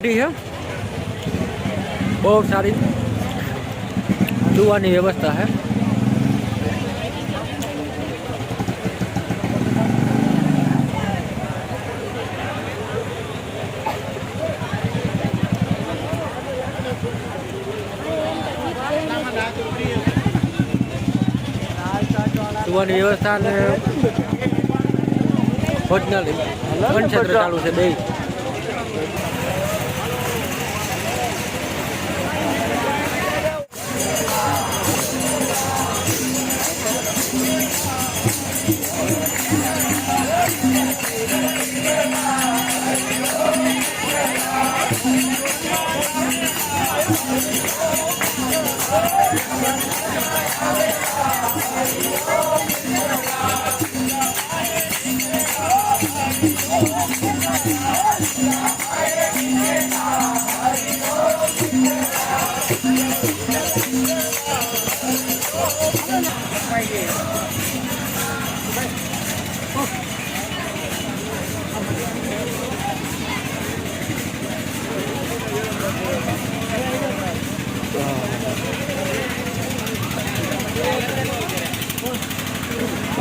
છે બહુ સારી સુવાની વ્યવસ્થા છે સુવાની વ્યવસ્થા ને ભોજનાલય વનક્ષેત્ર ચાલુ છે બે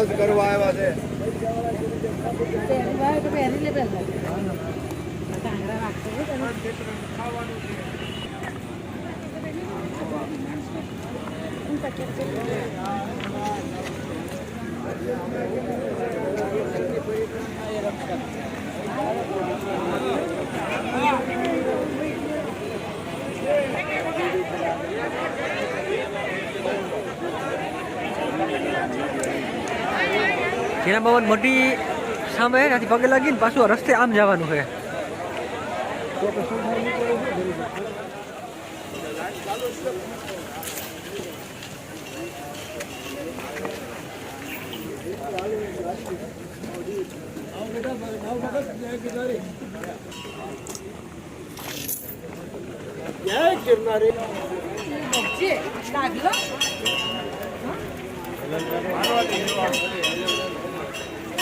મોજ કરવા આવ્યા છે. જેના બાબત મોટી સામે ત્યાંથી પગે લાગીને પાછું રસ્તે આમ જવાનું છે. જય ગિરનારી.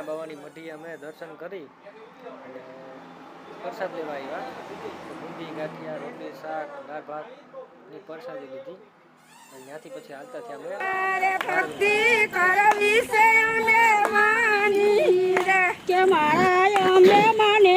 ઝીણા બાવાની મઢી અમે દર્શન કરી અને પ્રસાદ લેવા આવ્યા. બુંદી ગાંઠિયા રોટલી શાક દાળ ભાતની પ્રસાદી લીધી. અને ત્યાંથી પછી હાલતા થયા અમે કે મારા અમે માને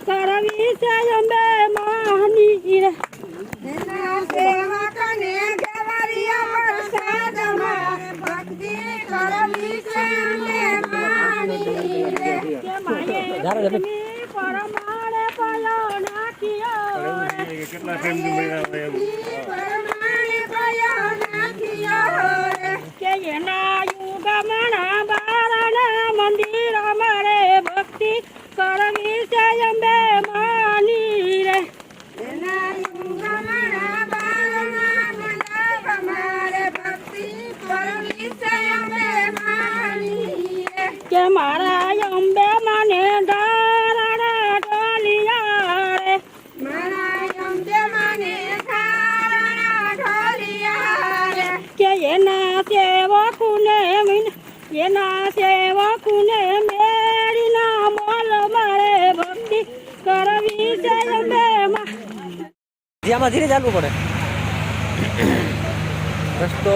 કરવી છે અંબે માની રે એના સેવકને ગવારીઓ પ્રસાદ મારે ભક્તિ કરવી છે અમે માની રે. કે માયે જારે જારે. લક્ષ્મી પરમાણે પયો નાખ્યો રે. પરમાણે ભયો નાખ્યો કે એના યુગમણા બારના મંદિર મારે ભક્તિ કરવી છે અંબે માની રે એના યુગમણા બાળના મંડપ મારે ભક્તિ કરવી છે અમે માની રે. કે મારા અંબે મને ધારણા ઢોલિયા રે મારા અંબે મને થારણા ઢોલિયા રે. કે એના સેવકુને વિન- એના સેવકુને મેળીના મોલ મારે ભક્તિ કરવી છે મે આમાં ધીરે ચાલવું પડે. રસ્તો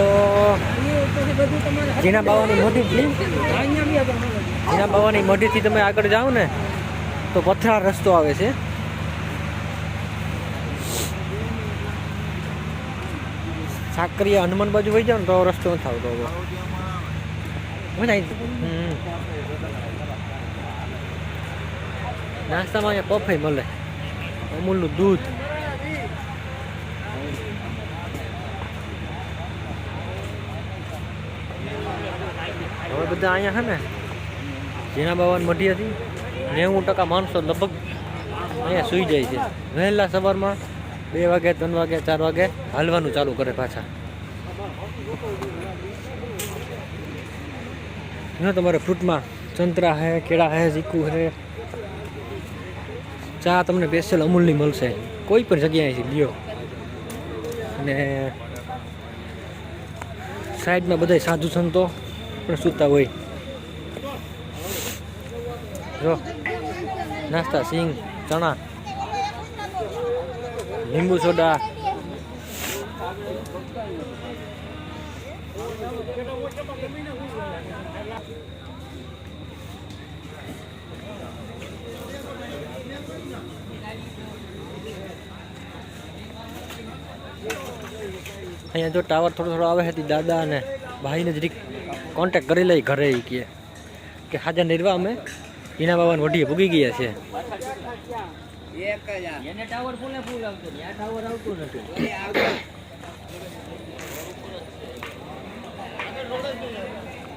જીના બાવાની મોઢીથી. જીના બાવાની મોઢીથી તમે આગળ જાઓ ને, તો પથરા રસ્તો આવે છે. સાકરીયા હનુમાન બાજુ વહી જાવ ને તો રસ્તો નથી આવતો હમ. નાસ્તામાં અહીંયા પફઈ મળે અમૂલનું દૂધ હવે બધા અહીંયા છે ને બાવાની મઢી હતી નેવું ટકા માણસો લગભગ અહીંયા સૂઈ જાય છે વહેલા સવારમાં બે વાગે ત્રણ વાગે ચાર વાગે હાલવાનું ચાલુ કરે પાછા જો તમારે ફ્રૂટમાં સંતરા હે, કેળા હે ચીકુ હે. ચા તમને સ્પેશિયલ અમૂલની મળશે. કોઈ પણ જગ્યાએથી લ્યો. અને સાઈડમાં બધા સાધુ સંતો પણ સૂતા હોય. જો, નાસ્તા, સિંગ, ચણા, લીંબુ સોડા અહીંયા જો ટાવર થોડો થોડો આવે છે દાદા અને ભાઈને જ કોન્ટેક્ટ કરી લઈ ઘરે કે કે હાજર નિર્વા અમે. ઈના બાબાને વઢીએ ભૂગી ગયા છે.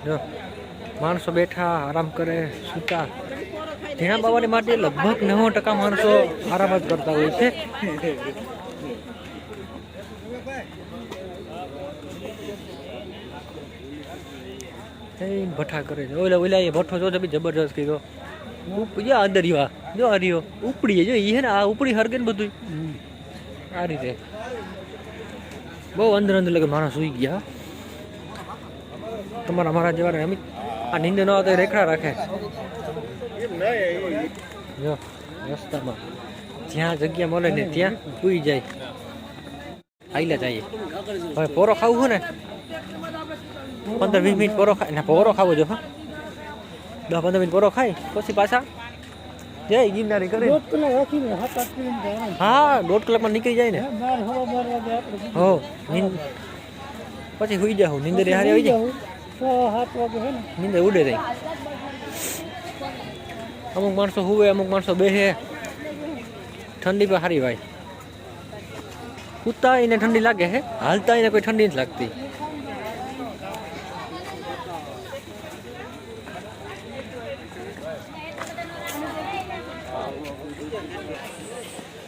જો માણસો બેઠા આરામ કરે સૂતા. ઝીણા બાબાની માટે લગભગ નેવું ટકા માણસો આરામ જ કરતા હોય છે. એ ભઠ્ઠા કરે છે. ઓલા ઓલા એ ભઠ્ઠો જોજો બી જબરજસ્ત કીધો જો. અંદર ઈવા જો આ રહ્યો. ઉપડી જો એ ને, આ ઉપડી હરગે ને બધું આ રીતે. બહુ અંદર અંદર લગે માણસ સુઈ ગયા તમારા મારા જેવા અમિત, આ નીંદ ન આવતા રેખડા રાખે. જો, રસ્તામાં. જ્યાં જગ્યા મળે ને ત્યાં સુઈ જાય. આઈલા જઈએ હવે પોરો ખાવું હોય ને? પંદર વીસ મિનિટ પોરો ખાય. ને પોરો ખાવો જો હા. દસ પંદર મિનિટ પોરો ખાય પછી પાછા જય ગિરનારી કરે. હા દોઢ કલાકમાં નીકળી જાય ને. હે, પછી સુઈ જાઉં નીંદર હારી આવી જાય. નીંદર ઉડે જાય અમુક માણસો હુવે અમુક માણસો બેસે ઠંડી પણ સારી ભાઈ કૂદતા એને ઠંડી લાગે હે? હાલતા એને કોઈ ઠંડી નથી લાગતી.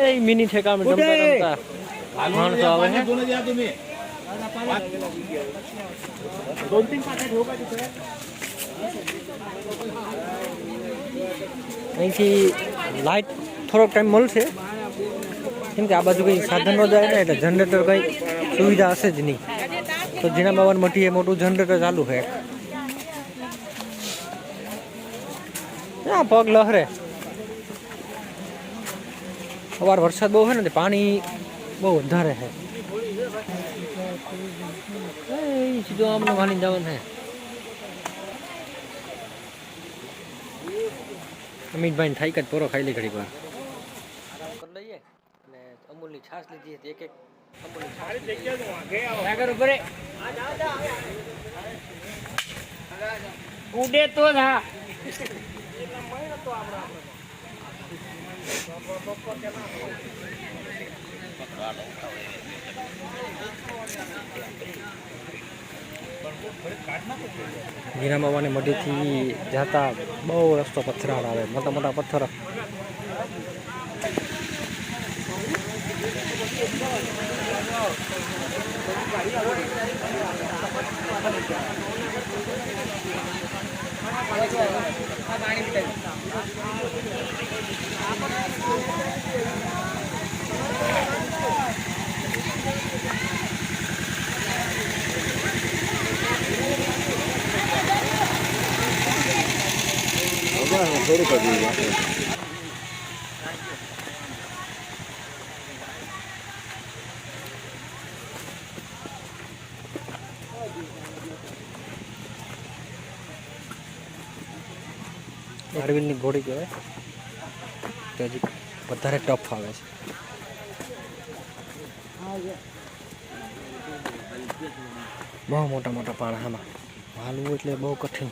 એ મિની ઠેકાણ રમતા રમતા માણસો આવે છે અહીંથી લાઇટ થોડોક ટાઈમ મળશે કેમ કે આ બાજુ કંઈ સાધન ન જાય ને એટલે જનરેટર કંઈ સુવિધા હશે જ નહીં તો જીણા બાવન મઠીએ મોટું જનરેટર ચાલુ છે આ પગ લહરે સવાર વરસાદ બહુ છે ને તે પાણી બહુ વધારે છે એ સીધું આમને માની જવાનું છે અમિતભાઈ થાય કે પોરો ખાઈ લે ઘડી વાર લઈએ અને અમૂલની છાશ લીધી હતી એક એક અમૂલની છાશ આગળ ઉપર ઉડે તો જ હા મીરા બાવાની મઢીથી જતા બહુ રસ્તો પથરાળ આવે મોટા મોટા પથ્થર. અરવિંદની ઘોડી કહેવાય તો હજી વધારે ટફ આવે છે બહુ મોટા મોટા પાણા આમાં હાલવું એટલે બહુ કઠિન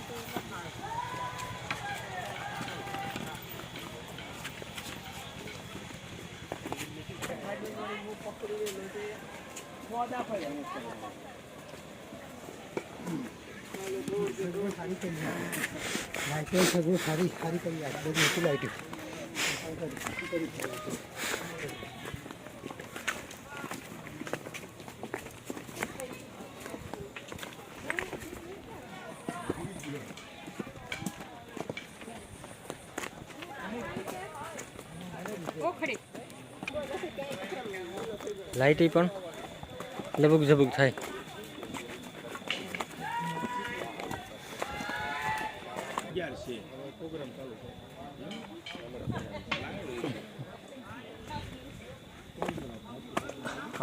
લાઈટો સગળું સારી સારી કરી આપે બધી મોટી લાઈટો લાઇટ પણ લબુક ઝબુક થાય.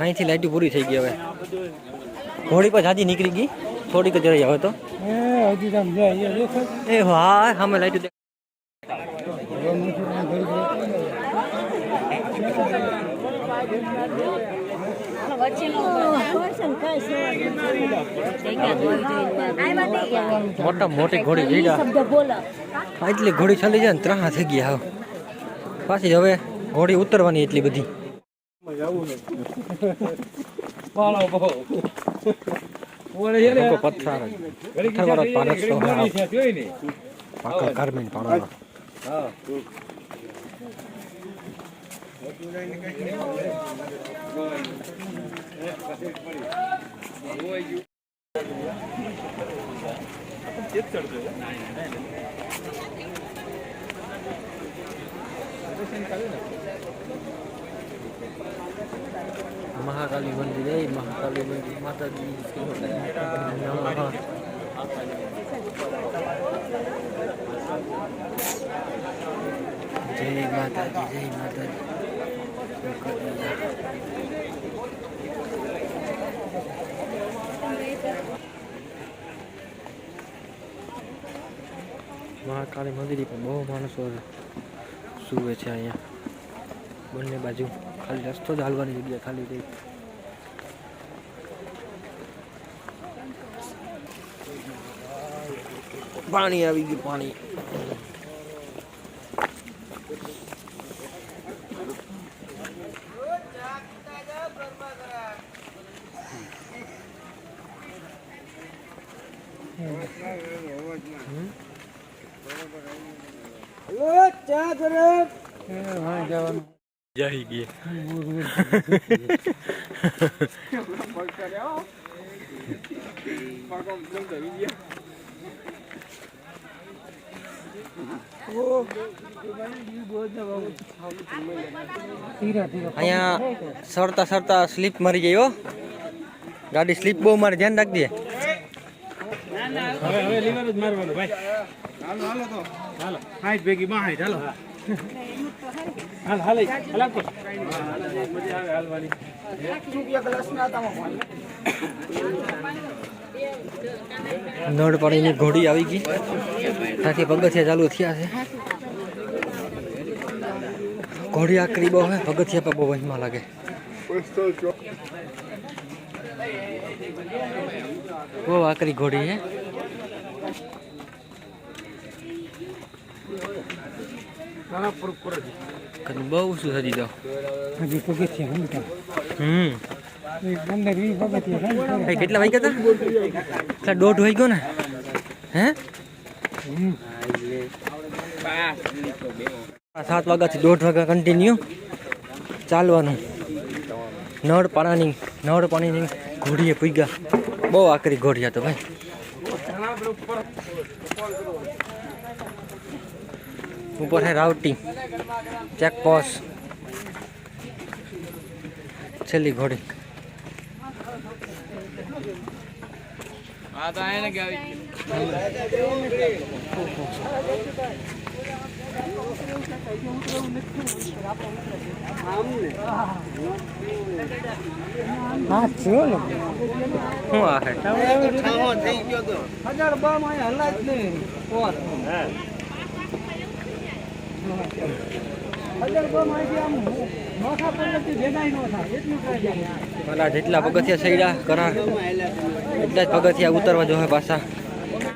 અહીંથી લાઈટ પૂરી થઈ ગઈ હવે ઘોડી પર જાજી નીકળી ગઈ થોડીક જ રહી હવે તો એ હજી તમે જાય એ દેખો એ હા સામે લાઈટ મોટા મોટી ઘોડી જઈ જા હા, એટલી ઘોડી ચાલી જાય ને ત્રણ થઈ ગયા હવે પાછી હવે ઘોડી ઉતરવાની એટલી બધી. લોકો પથ્થર મહાકાલી મંદિર એ મહાકાલી મંદિર માતાજી. જય માતાજી જય માતાજી મહાકાળી મંદિર પણ બહુ માણસો વસ્તુ હોય છે અહીંયા બંને બાજુ ખાલી રસ્તો ચાલવાની જગ્યા ખાલી રહી પાણી આવી ગયું પાણી બરાબર જવાનું જઈ ગઈ ધીરે ધીરે અહીંયા સરતા સરતા સ્લીપ મારી ગઈ હો ગાડી સ્લીપ બહુ મારે ધ્યાન રાખજે હવે હવે લીવર જ મારવાનું ભાઈ હાલો હાલો તો. હાલો. હાઈટ ભેગી માં હાઈટ હાલો. હાલ હાલ. હાલ આપો મજા આવે હાલવાની નળ પાણીની ઘોડી આવી ગઈ. ત્યાંથી પગથિયા ચાલુ થયા છે. ઘોડી આકરી બહુ હે પગથિયા પર બહુ વહીમાં લાગે. બહુ આકરી ઘોડી હે. બહુ શું સજી દો હજી પગથિયા હમતા હમ. પંદર વીસ પગથિયા કેટલા વાગ્યા હતા? એટલા દોઢ વાઈ ગયો ને? હે? સાત વાગ્યાથી દોઢ વાગ્યા કન્ટિન્યુ ચાલવાનું. નળ પાણાની નળ પાણીની ઘોડીએ પૂગ્યા. બહુ આકરી ઘોડિયા તો ભાઈ. ઉપર છે રાવટી ચેકપોસ્ટ છેલ્લી ઘોડી હા છે ને શું આ હે હજાર બા માં હલા જ નહીં જેટલા પગથિયા સૈડા કરાર એટલા જ પગથિયા ઉતરવા જોઈએ પાછા.